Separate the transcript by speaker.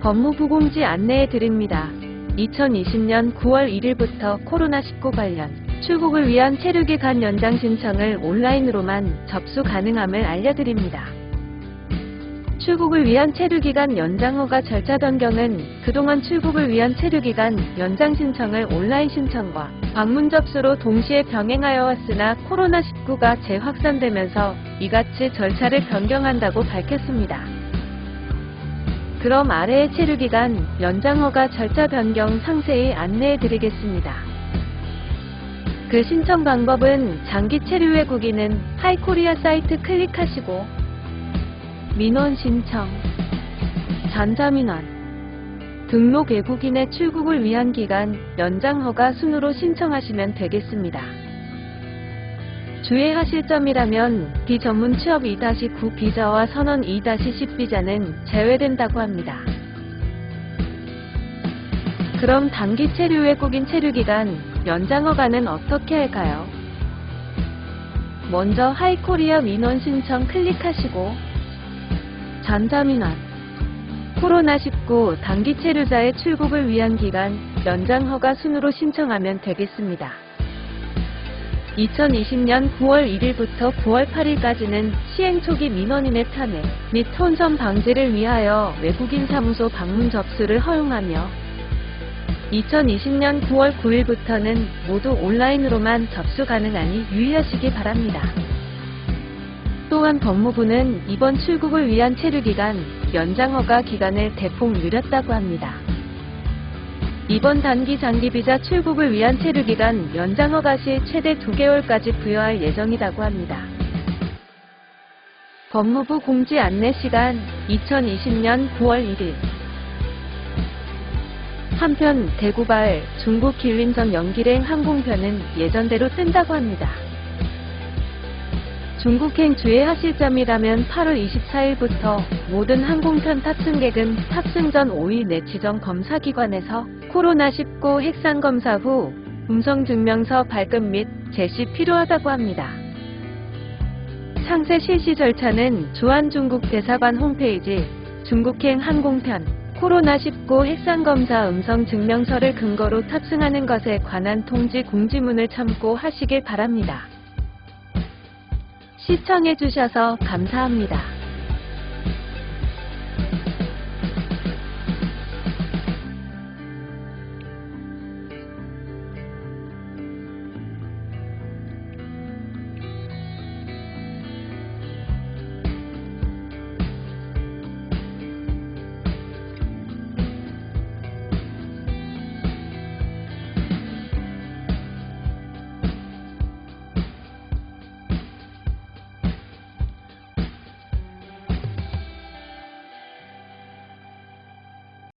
Speaker 1: 법무부 공지 안내해 드립니다. 2020년 9월 1일부터 코로나19 관련 출국을 위한 체류기 간 연장 신청을 온라인으로만 접수 가능함을 알려드립니다. 출국을 위한 체류기간 연장 허가 절차 변경은 그동안 출국을 위한 체류기간 연장 신청을 온라인 신청과 방문 접수로 동시에 병행하여 왔으나 코로나19가 재확산되면서 이같이 절차를 변경한다고 밝혔습니다. 그럼 아래의 체류기간 연장 허가 절차 변경 상세히 안내해 드리겠습니다. 그 신청 방법은 장기 체류 외국인은 하이코리아 사이트 클릭하시고 민원 신청, 전자민원, 등록 외국인의 출국을 위한 기간 연장 허가 순으로 신청하시면 되겠습니다. 주의하실 점이라면 비전문 취업 2-9 비자와 선언 2-10 비자는 제외된다고 합니다. 그럼 단기 체류 외국인 체류 기간 연장 허가는 어떻게 할까요? 먼저 하이코리아 민원 신청 클릭하시고 전자민원 코로나19 단기 체류자의 출국을 위한 기간 연장 허가 순으로 신청하면 되겠습니다. 2020년 9월 1일부터 9월 8일까지는 시행 초기 민원인의 편애 및 혼선 방지를 위하여 외국인 사무소 방문 접수를 허용하며 2020년 9월 9일부터는 모두 온라인으로만 접수 가능하니 유의하시기 바랍니다. 또한 법무부는 이번 출국을 위한 체류 기간 연장허가 기간을 대폭 늘렸다고 합니다. 이번 단기 장기 비자 출국을 위한 체류기간 연장허가 시 최대 2개월까지 부여할 예정이라고 합니다. 법무부 공지 안내 시간 2020년 9월 1일 한편 대구발 중국 길림선 연기행 항공편은 예전대로 뜬다고 합니다. 중국행 주의하실 점이라면 8월 24일부터 모든 항공편 탑승객은 탑승 전 5일 내 지정 검사기관에서 코로나19 핵산 검사 후 음성 증명서 발급 및 제시 필요하다고 합니다. 상세 실시 절차는 주한중국 대사관 홈페이지 중국행 항공편 코로나19 핵산검사 음성증명서를 근거로 탑승하는 것에 관한 통지 공지문을 참고하시길 바랍니다. 시청해주셔서 감사합니다.